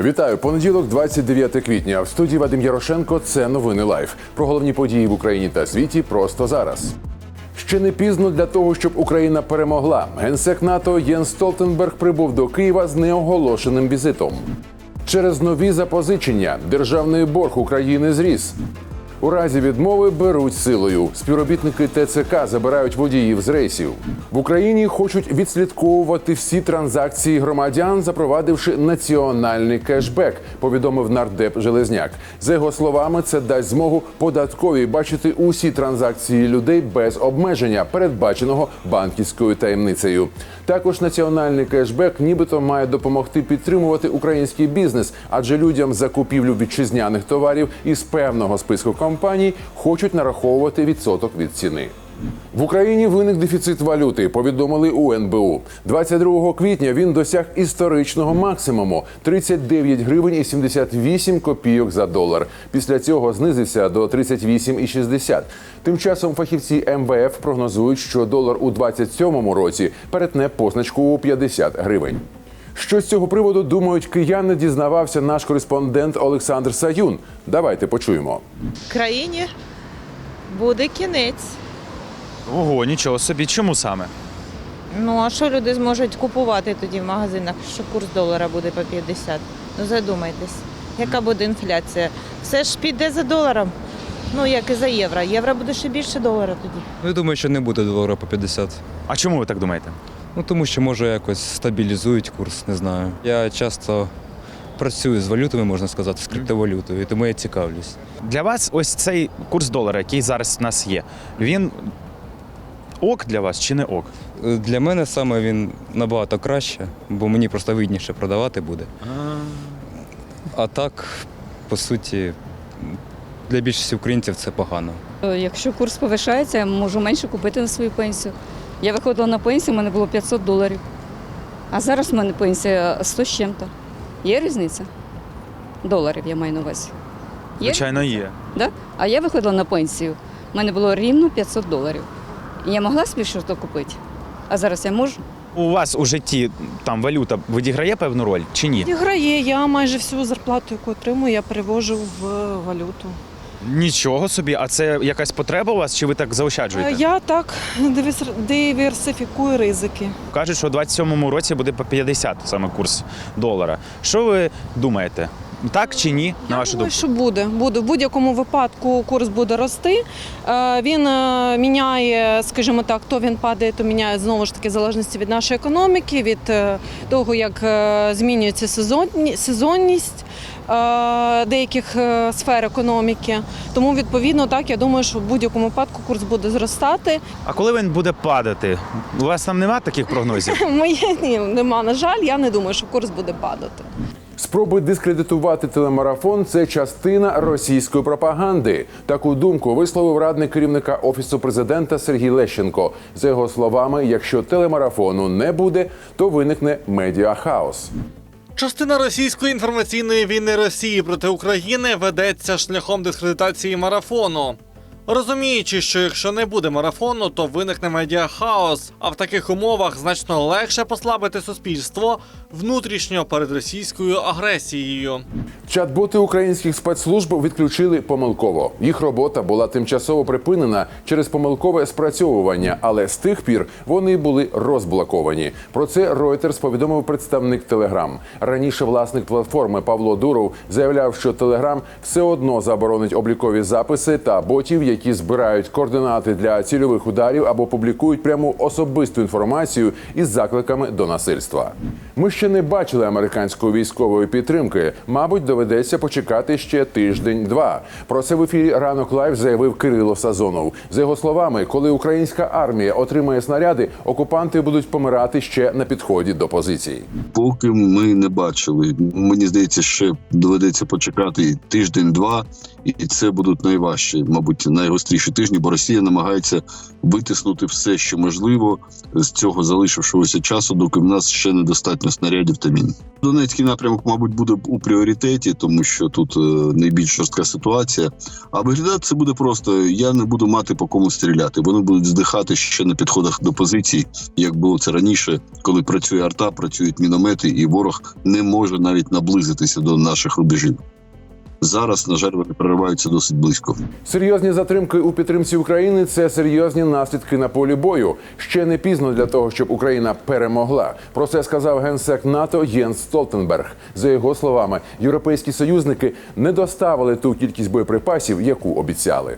Вітаю, понеділок, 29 квітня. В студії Вадим Ярошенко. Це новини Лайф. Про головні події в Україні та світі просто зараз. Ще не пізно для того, щоб Україна перемогла. Генсек НАТО Єн Столтенберг прибув до Києва з неоголошеним візитом. Через нові запозичення державний борг України зріс. У разі відмови беруть силою. Співробітники ТЦК забирають водіїв з рейсів. В Україні хочуть відслідковувати всі транзакції громадян, запровадивши національний кешбек. Повідомив нардеп Железняк. За його словами, це дасть змогу податковій бачити усі транзакції людей без обмеження, передбаченого банківською таємницею. Також національний кешбек, нібито має допомогти підтримувати український бізнес, адже людям за купівлю вітчизняних товарів із певного списку компаній хочуть нараховувати відсоток від ціни. В Україні виник дефіцит валюти. Повідомили у НБУ. 22 квітня він досяг історичного максимуму 39 гривень і 78 копійок за долар. Після цього знизився до 38,60. Тим часом фахівці МВФ прогнозують, що долар у 27 році перетне позначку у 50 гривень. Що з цього приводу думають кияни? Дізнавався наш кореспондент Олександр Саюн. Давайте почуємо. країні буде кінець. Ого, нічого собі. Чому саме? Ну а що люди зможуть купувати тоді в магазинах, що курс долара буде по 50? Ну задумайтесь, яка буде інфляція? Все ж піде за доларом. Ну як і за євро. Євро буде ще більше долара тоді. Ну, я думаю, що не буде долара по 50. А чому ви так думаєте? Ну тому що може якось стабілізують курс, не знаю. Я часто працюю з валютами, можна сказати, з криптовалютою, і тому я цікавлюсь. Для вас ось цей курс долара, який зараз в нас є, він ок для вас чи не ок? Для мене саме він набагато краще, бо мені просто вигідніше продавати буде. А так, по суті, для більшості українців це погано. Е, Якщо курс повишається, я можу менше купити на свою пенсію. Я виходила на пенсію, у мене було 500 доларів. А зараз в мене пенсія 100 з чим-то. Є різниця? Доларів я маю на увазі. Є? Звичайно, є. Да? А я виходила на пенсію. У мене було рівно 500 доларів. І я могла собі щось купити. А зараз я можу. У вас у житті там валюта відіграє певну роль чи ні? Грає, я майже всю зарплату, яку отримую, я перевожу в валюту. Нічого собі, а це якась потреба у вас, чи ви так заощаджуєте? Е, Я так диверсифікую ризики. Кажуть, що у 27-му році буде по 50 саме курс долара. Що ви думаєте? Так чи ні? На вашу думаю, думку? що буде. буде. В будь-якому випадку курс буде рости. Е, Він е, міняє, скажімо так, то він падає, то міняє знову ж таки в залежності від нашої економіки, від е, того, як е, змінюється сезонні- сезонність. Е, Деяких е, сфер економіки, тому відповідно так я думаю, що в будь-якому випадку курс буде зростати. А коли він буде падати? У вас там немає таких прогнозів? Моє ні, нема. На жаль, я не думаю, що курс буде падати. Спроби дискредитувати телемарафон це частина російської пропаганди. Таку думку висловив радник керівника офісу президента Сергій Лещенко. За його словами, якщо телемарафону не буде, то виникне медіахаос. Частина російської інформаційної війни Росії проти України ведеться шляхом дискредитації марафону. Розуміючи, що якщо не буде марафону, то виникне медіахаос, а в таких умовах значно легше послабити суспільство внутрішньо перед російською агресією. Чат-боти українських спецслужб відключили помилково. Їх робота була тимчасово припинена через помилкове спрацьовування, але з тих пір вони були розблоковані. Про це Reuters повідомив представник Telegram. Раніше власник платформи Павло Дуров заявляв, що Telegram все одно заборонить облікові записи та ботів, які збирають координати для цільових ударів або публікують пряму особисту інформацію із закликами до насильства. Ми ще не бачили американської військової підтримки. Мабуть, доведеться почекати ще тиждень-два. Про це в ефірі ранок лайв заявив Кирило Сазонов. За його словами, коли українська армія отримає снаряди, окупанти будуть помирати ще на підході до позицій. Поки ми не бачили. Мені здається, ще доведеться почекати тиждень-два, і це будуть найважчі, мабуть, найгостріші тижні, бо Росія намагається витиснути все, що можливо з цього залишившогося часу, доки в нас ще недостатньо снарядів та мін. Донецький напрямок, мабуть, буде у пріоритеті. Тому що тут е, найбільш жорстка ситуація. А виглядати це буде просто: я не буду мати по кому стріляти. Вони будуть здихати ще на підходах до позицій, як було це раніше, коли працює арта, працюють міномети, і ворог не може навіть наблизитися до наших рубежів. Зараз, на жаль, вони прориваються досить близько. Серйозні затримки у підтримці України це серйозні наслідки на полі бою. Ще не пізно для того, щоб Україна перемогла. Про це сказав генсек НАТО Єнс Столтенберг. За його словами, європейські союзники не доставили ту кількість боєприпасів, яку обіцяли.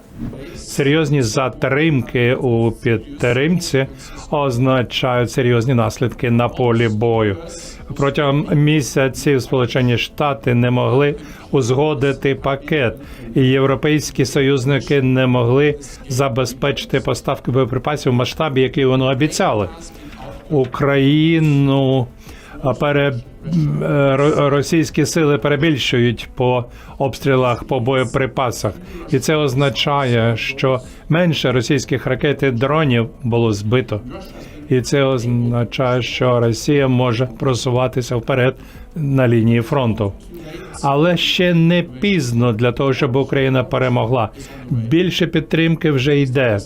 Серйозні затримки у підтримці означають серйозні наслідки на полі бою. Протягом місяців Сполучені Штати не могли узгодити пакет, і європейські союзники не могли забезпечити поставки боєприпасів в масштабі, який вони обіцяли. Україну пере е, ро- російські сили перебільшують по обстрілах по боєприпасах, і це означає, що менше російських ракет і дронів було збито. І це означає, що Росія може просуватися вперед на лінії фронту. Але ще не пізно для того, щоб Україна перемогла. Більше підтримки вже йде.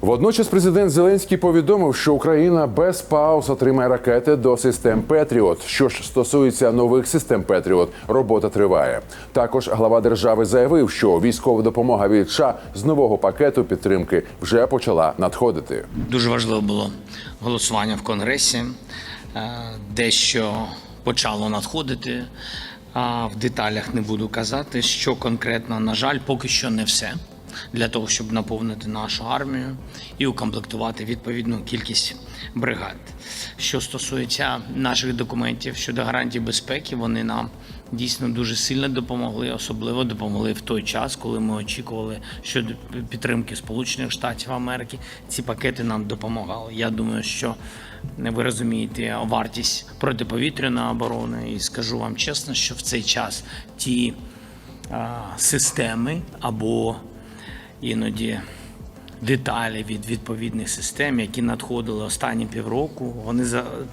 Водночас президент Зеленський повідомив, що Україна без пауз отримає ракети до систем Петріот. Що ж стосується нових систем Петріот, робота триває. Також глава держави заявив, що військова допомога від США з нового пакету підтримки вже почала надходити. Дуже важливо було голосування в Конгресі. Е, Дещо почало надходити. А в деталях не буду казати, що конкретно, на жаль, поки що не все. Для того, щоб наповнити нашу армію і укомплектувати відповідну кількість бригад. Що стосується наших документів щодо гарантій безпеки, вони нам дійсно дуже сильно допомогли, особливо допомогли в той час, коли ми очікували щодо підтримки Сполучених Штатів Америки. Ці пакети нам допомагали. Я думаю, що ви розумієте вартість протиповітряної оборони, і скажу вам чесно, що в цей час ті системи або іноді деталі від відповідних систем, які надходили останні півроку, вони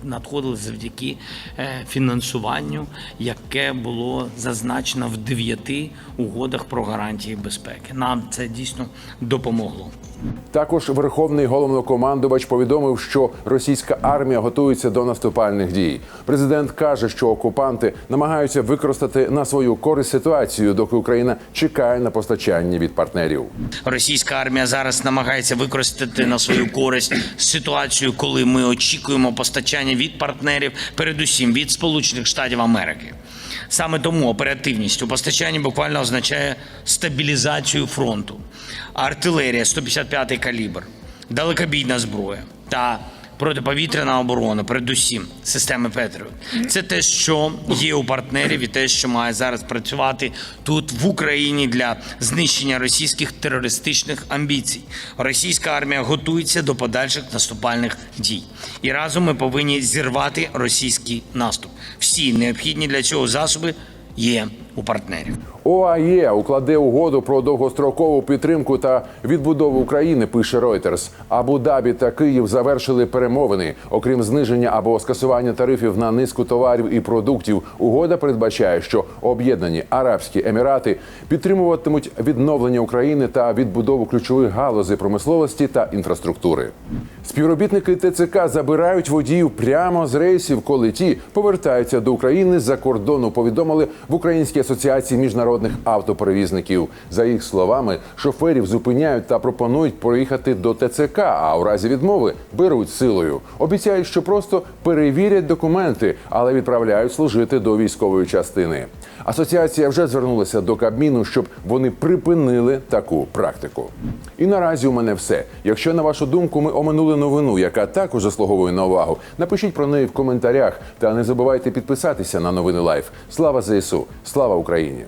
надходили завдяки е, фінансуванню, яке було зазначено в дев'яти угодах про гарантії безпеки. Нам це дійсно допомогло. Також верховний головнокомандувач повідомив, що російська армія готується до наступальних дій. Президент каже, що окупанти намагаються використати на свою користь ситуацію, доки Україна чекає на постачання від партнерів. Російська армія зараз намагається використати на свою користь ситуацію, коли ми очікуємо постачання від партнерів, передусім від Сполучених Штатів Америки. Саме тому оперативність у постачанні буквально означає стабілізацію фронту. Артилерія 155 калібр, далекобійна зброя та протиповітряна оборона, передусім системи Петріот. Це те, що є у партнерів, і те, що має зараз працювати тут в Україні для знищення російських терористичних амбіцій. Російська армія готується до подальших наступальних дій, і разом ми повинні зірвати російський наступ. Всі необхідні для цього засоби є у партнерів. ОАЄ укладе угоду про довгострокову підтримку та відбудову України. Пише Reuters. Абу-Дабі та Київ завершили перемовини. Окрім зниження або скасування тарифів на низку товарів і продуктів. Угода передбачає, що об'єднані Арабські Емірати підтримуватимуть відновлення України та відбудову ключових галузей промисловості та інфраструктури. Співробітники ТЦК забирають водіїв прямо з рейсів, коли ті повертаються до України з-за кордону. Повідомили в Українській асоціації міжнародних автоперевізників. За їх словами, шоферів зупиняють та пропонують проїхати до ТЦК, а у разі відмови беруть силою. Обіцяють, що просто перевірять документи, але відправляють служити до військової частини. Асоціація вже звернулася до Кабміну, щоб вони припинили таку практику. І наразі у мене все. Якщо на вашу думку ми оминули новину, яка також заслуговує на увагу, напишіть про неї в коментарях та не забувайте підписатися на новини Лайф. Слава ЗСУ! Слава Україні!